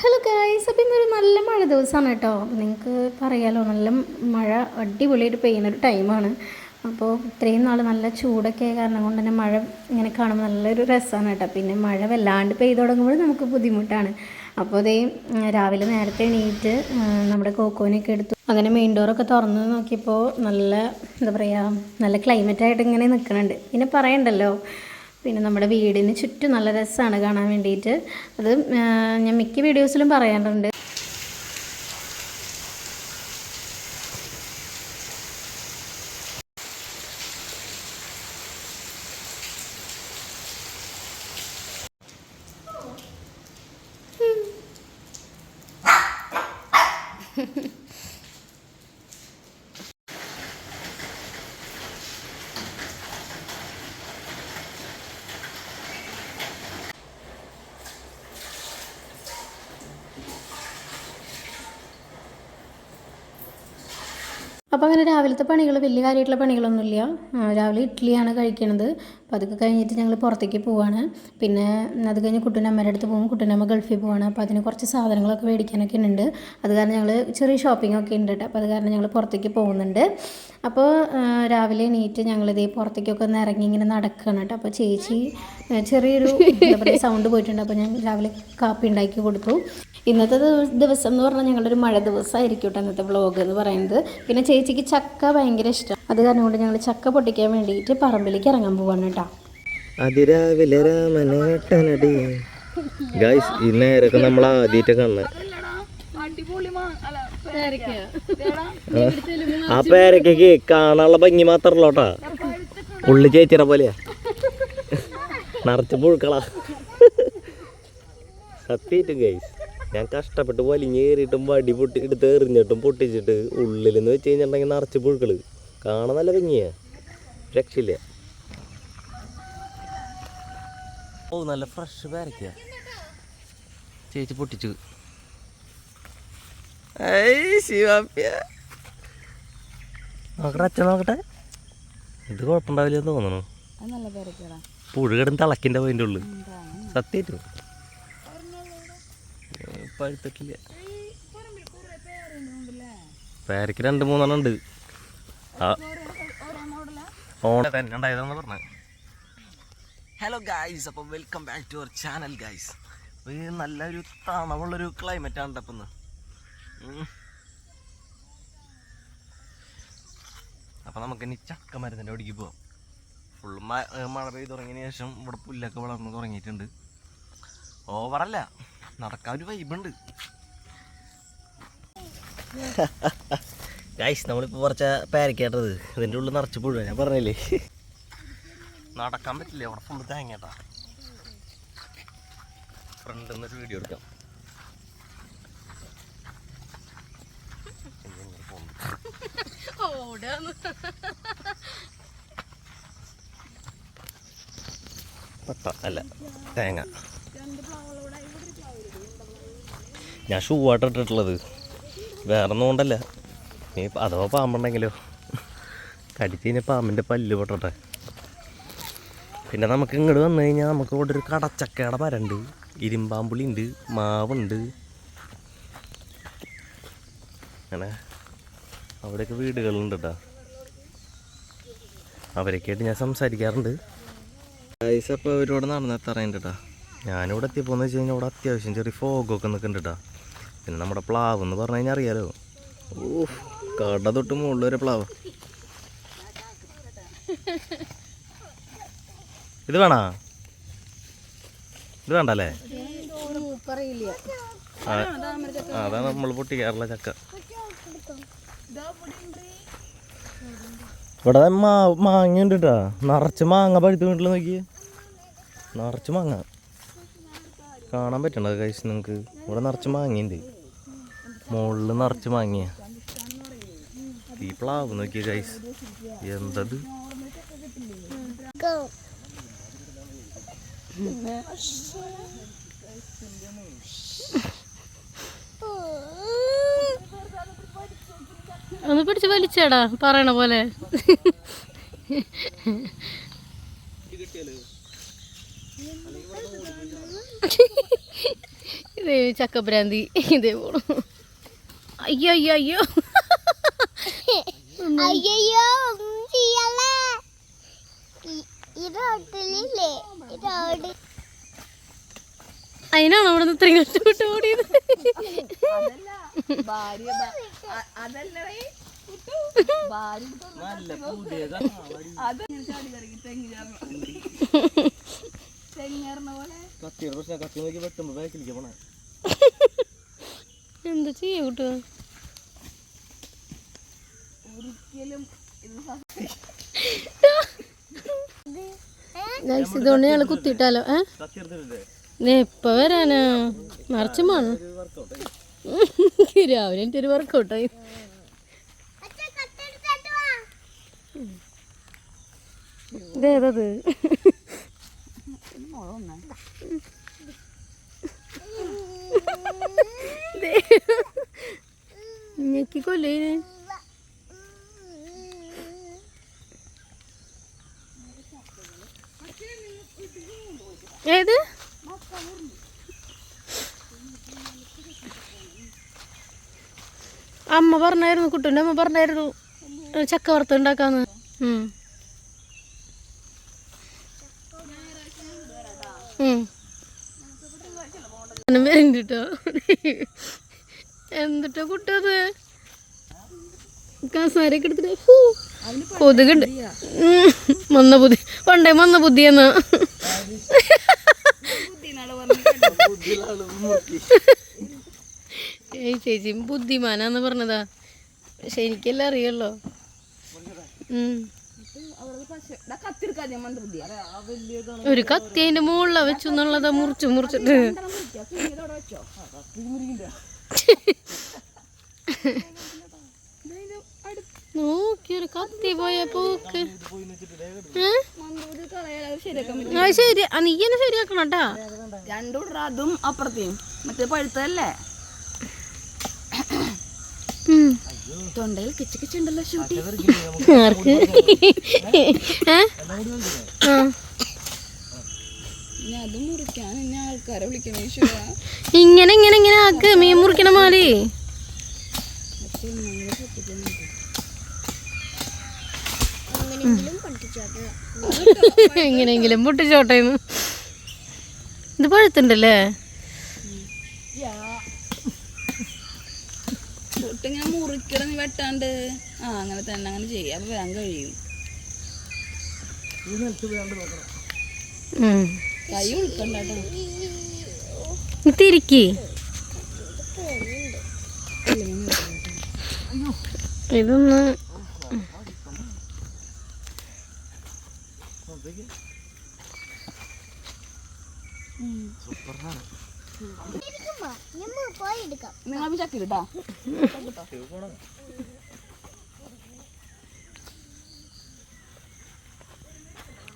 Hello guys അപ്പം ഇന്നൊരു നല്ല മഴ ദിവസമാണ് കേട്ടോ. നിങ്ങൾക്ക് പറയാലോ നല്ല മഴ അടിപൊളിയായിട്ട് പെയ്യുന്നൊരു ടൈമാണ് അപ്പോൾ ഇത്രയും നാൾ നല്ല ചൂടൊക്കെ ആയ കാരണം കൊണ്ട് തന്നെ മഴ ഇങ്ങനെ കാണുമ്പോൾ നല്ലൊരു രസമാണ് കേട്ടോ. പിന്നെ മഴ വല്ലാണ്ട് പെയ്തു തുടങ്ങുമ്പോൾ നമുക്ക് ബുദ്ധിമുട്ടാണ്. അപ്പോൾ അതേ രാവിലെ നേരത്തെ എണീറ്റ് നമ്മുടെ കോക്കോനൊക്കെ എടുത്തു. അങ്ങനെ മെയിൻ ഡോറൊക്കെ തുറന്ന് നോക്കിയപ്പോൾ നല്ല എന്താ പറയുക നല്ല ക്ലൈമറ്റായിട്ട് ഇങ്ങനെ നിൽക്കുന്നുണ്ട് പിന്നെ പറയണ്ടല്ലോ പിന്നെ നമ്മുടെ വീടിന് ചുറ്റും നല്ല രസമാണ് കാണാൻ വേണ്ടിയിട്ട്. അത് ഞാൻ മിക്ക വീഡിയോസിലും പറയാറുണ്ട്. അപ്പോൾ അങ്ങനെ രാവിലത്തെ പണികൾ വലിയ കാര്യമായിട്ടുള്ള പണികളൊന്നുമില്ല. രാവിലെ ഇഡ്ഡലിയാണ് കഴിക്കണത്. അപ്പോൾ അതൊക്കെ കഴിഞ്ഞിട്ട് ഞങ്ങൾ പുറത്തേക്ക് പോവാണ്. പിന്നെ അത് കഴിഞ്ഞ് കുട്ടന്റെ അമ്മയുടെ അടുത്ത് പോകും. കുട്ടനമ്മ ഗൾഫിൽ പോവാണ്. അപ്പോൾ അതിന് കുറച്ച് സാധനങ്ങളൊക്കെ മേടിക്കാനൊക്കെ ഉണ്ട് അത് കാരണം ഞങ്ങൾ ചെറിയ ഷോപ്പിംഗ് ഒക്കെ ഉണ്ട് അപ്പോൾ അത് കാരണം ഞങ്ങൾ പുറത്തേക്ക് പോകുന്നുണ്ട്. അപ്പോൾ രാവിലെ എണീറ്റ് ഞങ്ങളിതേ പുറത്തേക്കൊക്കെ ഒന്ന് ഇറങ്ങി ഇങ്ങനെ നടക്കുകയാണ് കേട്ടോ അപ്പോൾ ചേച്ചി ചെറിയൊരു എന്താ സൗണ്ട് പോയിട്ടുണ്ട്. അപ്പോൾ ഞാൻ രാവിലെ കാപ്പി ഉണ്ടാക്കി കൊടുത്തു. ഇന്നത്തെ ദിവസം എന്ന് പറഞ്ഞാൽ ഞങ്ങളുടെ ഒരു മഴ ദിവസമായിരിക്കും കേട്ടോ ഇന്നത്തെ വ്ളോഗ് എന്ന് പറയുന്നത്. പിന്നെ ചേച്ചിക്ക് ചക്ക ഭയങ്കര ഇഷ്ടം. അത് കാരണം കൊണ്ട് ഞങ്ങൾ ചക്ക പൊട്ടിക്കാൻ വേണ്ടിയിട്ട് പറമ്പിലേക്ക് ഇറങ്ങാൻ പോവാണ് കേട്ടോ. അതിരാവിലെ രാമനേട്ടനടി ഗൈസ് ഈ നേരൊക്കെ നമ്മൾ ആദ്യമായിട്ട് കണ്ണ്. ആ പേരക്കൊക്കെ കാണാനുള്ള ഭംഗി മാത്രല്ലോട്ടാ ഉള്ളി ചേച്ചിയുടെ പോലെയാ. നിറച്ച് പുഴുക്കളാ. സത്യായിട്ടും ഗൈസ് ഞാൻ കഷ്ടപ്പെട്ട് വലിഞ്ഞേറിയിട്ടും വടി പൊട്ടി എടുത്ത് എറിഞ്ഞിട്ടും പൊട്ടിച്ചിട്ട് ഉള്ളിലെന്ന് വെച്ച് കഴിഞ്ഞിട്ടുണ്ടെങ്കിൽ നിറച്ച് പുഴുക്കൾ കാണാൻ നല്ല ഭംഗിയാ. രക്ഷയില്ല. ഓ നല്ല ഫ്രഷ് പേരക്ക. ചേച്ചി പൊട്ടിച്ചു. നോക്കട്ടെ അച്ഛൻ നോക്കട്ടെ. ഇത് കുഴപ്പമുണ്ടാവില്ല തോന്നണു പുഴ കിടന്ന് തിളക്കിന്റെ പോയിന്റെ ഉള്ളു. സത്യായിട്ടും. പഴുത്തിട്ടില്ല പേരക്ക് രണ്ട് മൂന്നെണ്ണം ഉണ്ട്. ഹലോ ഗായ്സ് അപ്പോൾ welcome back to our channel guys ഒരു നല്ലൊരു തണവുള്ളൊരു ക്ലൈമറ്റ് ആണ് ഇപ്പം അപ്പൊ നമുക്ക് ഇനി ചക്ക മരുന്നിന്റെ ഒടിക്ക് പോവാം ഫുൾ മഴ പെയ്ത് തുടങ്ങിയതിന് ശേഷം ഇവിടെ പുല്ലൊക്കെ വളർന്ന് തുടങ്ങിയിട്ടുണ്ട്. ഓവറല്ല നടക്കാൻ ഒരു വൈബുണ്ട് ഗൈസ് നമ്മളിപ്പോൾ കുറച്ച് പേരക്കേട്ടത്. ഇതിന്റെ ഉള്ളിൽ നിറച്ച് പുഴുവ ഞാൻ പറഞ്ഞില്ലേ? നടക്കാൻ പറ്റില്ല? അവിടെ ഫുള്ള് തേങ്ങേട്ടാ ഫ്രണ്ടിൽ നിന്ന് വീഡിയോ എടുക്കാം. പട്ട അല്ല തേങ്ങ. ഞാൻ ഷൂ ആയിട്ട് ഇട്ടിട്ടുള്ളത് വേറെ ഒന്നും കൊണ്ടല്ല. നീ അഥവാ പാമ്പുണ്ടെങ്കിലോ. കടിച്ച് കഴിഞ്ഞാൽ പാമ്പിന്റെ പല്ല് പൊട്ടട്ടെ. പിന്നെ നമുക്ക് ഇങ്ങോട്ട് വന്നു കഴിഞ്ഞാൽ നമുക്ക് ഇവിടെ ഒരു കടച്ചക്കയുടെ മരമുണ്ട് ഇരുമ്പാമ്പുളി ഉണ്ട് മാവുണ്ട്. അങ്ങനെ അവിടെയൊക്കെ വീടുകളുണ്ട് കേട്ടോ അവരൊക്കെയായിട്ട് ഞാൻ സംസാരിക്കാറുണ്ട്. പൈസ ഇപ്പോൾ ഇവരോട് നടന്നെത്താറുണ്ട് കേട്ടോ ഞാനിവിടെ എത്തിയപ്പോൾ എന്ന് വെച്ച് കഴിഞ്ഞാൽ ഇവിടെ അത്യാവശ്യം ചെറിയ ഫോഗൊക്കെ നിൽക്കുന്നുണ്ട് കേട്ടോ പിന്നെ നമ്മുടെ പ്ലാവ് എന്ന് പറഞ്ഞു കഴിഞ്ഞാൽ അറിയാലോ. ഓ കട തൊട്ട് മുകളിൽ പ്ലാവ്. ഇത് വേണോ? ഇത് വേണ്ടല്ലേ? അതാണ് നമ്മൾ പൊട്ടിക്കാറുള്ള ചക്ക. ഇവിടെ മാങ്ങ ഉണ്ട് കേട്ടോ നിറച്ച് മാങ്ങ പഴുത്ത് വീട്ടിൽ നോക്കിയേ? നിറച്ച് മാങ്ങ. കാണാൻ പറ്റണത് കഴിച്ച് നിങ്ങൾക്ക്? ഇവിടെ നിറച്ച് മാങ്ങയുണ്ട്. മുകളിൽ നിറച്ച് മാങ്ങിയ. ഈ പ്ലാവ് നോക്കിയ ഗൈസ് എന്തത്? ഒന്ന് പിടിച്ച് വലിച്ചേടാ പറയണ പോലെ. ദേ ചക്കഭ്രാന്തി ഇതേ പോണു. അയ്യോ അയ്യോ അയ്യോ അയ്യോ ഒന്നും ചെയ്യല്ലേ ഈ- ഈ റോട്ടിലില്ലേ ഈ റോഡ് അതിനാണോ അവിടെ നിന്ന് ഇത്രയും കഷ്ടപ്പെട്ട് ഓടിയത്? എന്താ പുതിയതാ കത്തിയുടെ പ്രശ്നം കത്തി നോക്കി വെട്ടുമ്പോ ബാക്കിലേക്ക് പോണേ എന്താ ചെയ്യാ കൂട്ടുക ഇതുകൊണ്ട് ഞങ്ങൾ കുത്തിയിട്ടാലോ? ഏ? ഇപ്പൊ വരാനാ. നിറച്ചും വേണം രാവിലെ എന്റെ ഒരു വർക്കൗട്ടായി ഇതേതത് ഞെക്കി ഏത്? അമ്മ പറഞ്ഞായിരുന്നു കുട്ടന്റെ അമ്മ പറഞ്ഞായിരുന്നു ചക്ക വറുത്ത് ഉണ്ടാക്കാന്ന്. എന്തിട്ടോ വരുന്നുണ്ട് കേട്ടോ എന്നിട്ടോ കുട്ടത് കസാരൊക്കെ എടുത്തിട്ട്. കൊതുകുണ്ട്. മന്ന ബുദ്ധി പണ്ടേ മന്ന ബുദ്ധിയെന്നാ. ഏയ് ചേച്ചി ബുദ്ധിമാനാന്ന് പറഞ്ഞതാ. പക്ഷെ എനിക്കെല്ലാം അറിയല്ലോ. ഒരു കത്തി അതിന്റെ മുകളിലാ വെച്ചു എന്നുള്ളതാ മുറിച്ചു മുറിച്ചിട്ട്. നോക്കി ഒരു കത്തി പോയ പോക്ക്. ശരി. നീ എന്നെ ശരിയാക്കണം കേട്ടാ. രണ്ടും ഇടറ അതും അപ്പുറത്തെയും. മറ്റേ പഴുത്തതല്ലേ. തൊണ്ടയിൽ കിച്ച് കിച്ചുണ്ടല്ലോ ഷൂട്ടി. ആർക്ക്? അതും മുറിക്കാൻ ആൾക്കാരെ വിളിക്കണം ഇങ്ങനെ ഇങ്ങനെ ഇങ്ങനെ ആക്ക്. മീൻ മുറിക്കണ മാലി എങ്ങനെയെങ്കിലും പൊട്ടിച്ചോട്ടേന്ന് ഇത് പഴുത്തുണ്ടല്ലേ? തൊട്ടിങ്ങനെ മുറിക്കണം വെട്ടാണ്ട്. ആ അങ്ങനെ തന്നെ അങ്ങനെ ചെയ്യാം. അപ്പൊ വരാൻ കഴിയും. കൈ ഉൾക്കണ്ട തിരിക്കി. ഇതൊന്ന് നിങ്ങൾ ചക്കിട്ടാ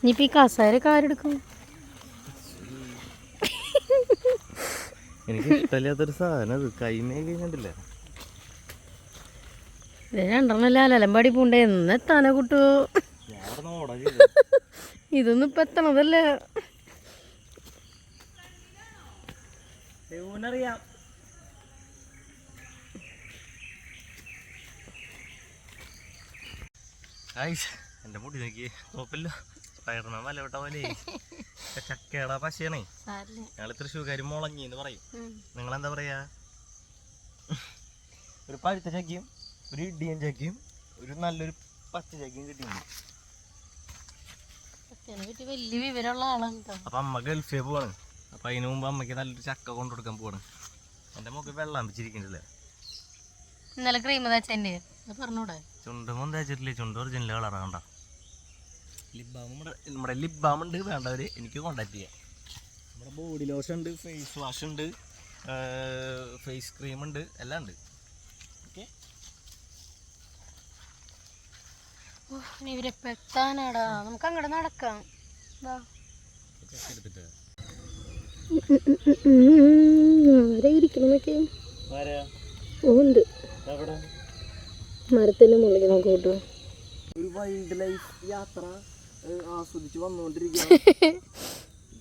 ഇനിയിപ്പോ ഈ കസാരൊക്കെ ആരെടുക്കും എനിക്ക് ഇഷ്ടമില്ലാത്തൊരു സാധനം അത്. കൈമേ കഴിഞ്ഞിട്ടില്ല? രണ്ടെണ്ണല്ല അലമ്പാടി പൂണ്ട. എന്നെത്താനെ കുട്ടു? ഇതൊന്നും ഇപ്പൊ എത്തണതല്ലേ? അറിയാം എന്റെ മുടി നോക്കി കുഴപ്പമില്ല പയറുന്ന മല വിട്ട പോലെ. ചക്കയുടെ പശയാണേ. ഞങ്ങൾ തൃശ്ശൂർക്കാർ മുളങ്ങി എന്ന് പറയും. നിങ്ങളെന്താ പറയാ? ഒരു പഴുത്ത ചക്കയും ഒരു ഇടിയൻ ചക്കയും ഒരു നല്ലൊരു പച്ച ചക്കയും കിട്ടിയിട്ടുണ്ട്. അപ്പൊ വലിയ വിവരമുള്ള ആളാണ് കേട്ടോ. അമ്മ ഗൾഫിൽ പോവാണ്. അപ്പം അതിന് മുമ്പ് അമ്മയ്ക്ക് നല്ലൊരു ചക്ക കൊണ്ടു കൊടുക്കാൻ പോവാണ്. എന്റെ മുഖം വെള്ളം വെച്ചിരിക്കണ്ടല്ലേ ഇന്നലെ ക്രീം തേച്ചെന്റെ പറഞ്ഞൂടെ? ചുണ്ടുമൊന്നും തേച്ചിട്ടില്ലേ? ചുണ്ട് ഒറിജിനൽ കളറാണ് കണ്ട? ലിപ് ബാം നമ്മുടെ നമ്മുടെ ലിപ് ബാം ഉണ്ട് വേണ്ടവർ എനിക്ക് കോണ്ടാക്ട് ചെയ്യാം. നമ്മുടെ ബോഡി ലോഷൻ ഉണ്ട് ഫേസ് വാഷ് ഉണ്ട് ഫേസ് ക്രീം ഉണ്ട് എല്ലാം ഉണ്ട്. ഓക്കെ ഇവരെ പെട്ടാനാടാ നമുക്ക് അങ്ങോട്ട് നടക്കാം. വാ എടുത്തിട്ട് ഇരിക്കണമൊക്കെ ഉണ്ട്. മരത്തിന്റെ മുകളിൽ നമുക്ക് കിട്ടും ഒരു വൈൽഡ് ലൈഫ് യാത്ര ആസ്വദിച്ച് വന്നുകൊണ്ടിരിക്കുക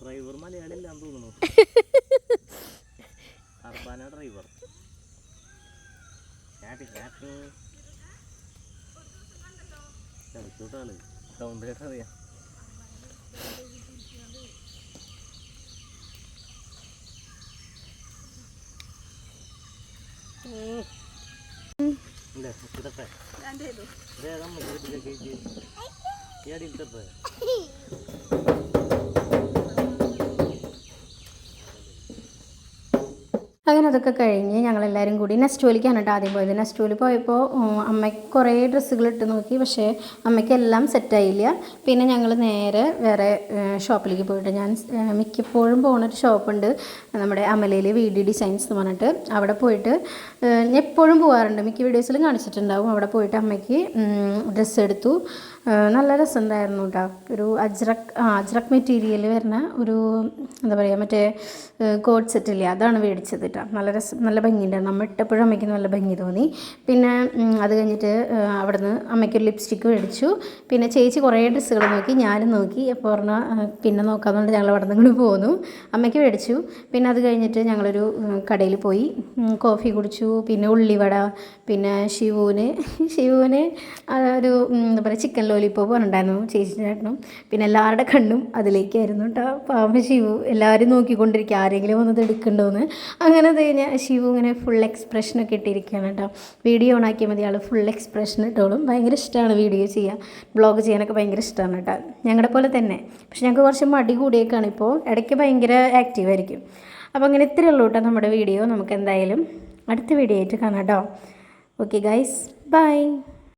ഡ്രൈവർ മലയാളി അല്ലാന്ന് തോന്നുന്നു. അർബാന ഡ്രൈവർ ചവിട്ടോട്ടാണ്. സൗണ്ട് കേട്ടറിയാം അതമ്മ ഇതിലേക്ക് ഇട്ട്. ഈ അങ്ങനെ അതൊക്കെ കഴിഞ്ഞ് ഞങ്ങളെല്ലാവരും കൂടി നെസ്റ്റോലിക്കാണ് കേട്ടോ ആദ്യം പോയത്. നെസ്റ്റോയിൽ പോയപ്പോൾ അമ്മയ്ക്ക് കുറേ ഡ്രസ്സുകൾ ഇട്ട് നോക്കി. പക്ഷേ അമ്മയ്ക്ക് എല്ലാം സെറ്റായില്ല പിന്നെ ഞങ്ങൾ നേരെ വേറെ ഷോപ്പിലേക്ക് പോയിട്ട് ഞാൻ മിക്കപ്പോഴും പോകുന്നൊരു ഷോപ്പുണ്ട്. നമ്മുടെ അമലയിൽ വി ഡി ഡിസൈൻസ് എന്ന് പറഞ്ഞിട്ട്. അവിടെ പോയിട്ട് എപ്പോഴും പോകാറുണ്ട് മിക്ക വീഡിയോസിലും കാണിച്ചിട്ടുണ്ടാവും. അവിടെ പോയിട്ട് അമ്മയ്ക്ക് ഡ്രസ്സ് എടുത്തു. നല്ല രസമുണ്ടായിരുന്നു കേട്ടോ ഒരു അജ്രക് ആ അജ്രക് മെറ്റീരിയൽ വരുന്ന ഒരു എന്താ പറയുക മറ്റേ കോഡ് സെറ്റ് ഇല്ലേ അതാണ് മേടിച്ചത് കേട്ടോ നല്ല രസം നല്ല ഭംഗിയുണ്ടായിരുന്നു അമ്മ ഇട്ടപ്പോഴും അമ്മയ്ക്ക് നല്ല ഭംഗി തോന്നി. പിന്നെ അത് കഴിഞ്ഞിട്ട് അവിടുന്ന് അമ്മയ്ക്ക് ഒരു ലിപ്സ്റ്റിക്ക് മേടിച്ചു. പിന്നെ ചേച്ചി കുറേ ഡ്രസ്സുകൾ നോക്കി ഞാനും നോക്കി. അപ്പോൾ പറഞ്ഞാൽ പിന്നെ നോക്കാമെന്നുകൊണ്ട് ഞങ്ങൾ അവിടെ നിന്ന് പോന്നു. അമ്മയ്ക്ക് മേടിച്ചു. പിന്നെ അത് കഴിഞ്ഞിട്ട് ഞങ്ങളൊരു കടയിൽ പോയി. കോഫി കുടിച്ചു. പിന്നെ ഉള്ളിവട. പിന്നെ ശിവുവിന് ശിവുവിന് ഒരു എന്താ പറയുക ചിക്കൻ ലോലിപ്പോപ്പ് ഉണ്ടായിരുന്നു ചേച്ചി ചേട്ടനും പിന്നെ എല്ലാവരുടെ കണ്ണും അതിലേക്കായിരുന്നു കേട്ടോ. പാമ്പ് ശിവു എല്ലാവരും നോക്കിക്കൊണ്ടിരിക്കുക. ആരെങ്കിലും വന്നത് എടുക്കണ്ടോന്ന്. അങ്ങനെ കഴിഞ്ഞാൽ ശിവു ഇങ്ങനെ ഫുൾ എക്സ്പ്രഷനൊക്കെ ഇട്ടിരിക്കുകയാണ് കേട്ടോ. വീഡിയോ ഓണാക്കിയാൽ മതി. ആൾ ഫുൾ എക്സ്പ്രഷൻ ഇട്ടോളും. ഭയങ്കര ഇഷ്ടമാണ് വീഡിയോ ചെയ്യാൻ. ബ്ലോഗ് ചെയ്യാനൊക്കെ ഭയങ്കര ഇഷ്ടമാണ് കേട്ടോ. ഞങ്ങളുടെ പോലെ തന്നെ. പക്ഷെ ഞങ്ങൾക്ക് കുറച്ച് മടി കൂടിയേക്കാണ് ഇപ്പോൾ ഇടയ്ക്ക് ഭയങ്കര ആക്റ്റീവായിരിക്കും അപ്പോൾ അങ്ങനെ ഇത്രയേ ഉള്ളൂ കേട്ടോ നമ്മുടെ വീഡിയോ നമുക്ക് എന്തായാലും അടുത്ത വീഡിയോ ആയിട്ട് കാണാം കേട്ടോ. Okay guys bye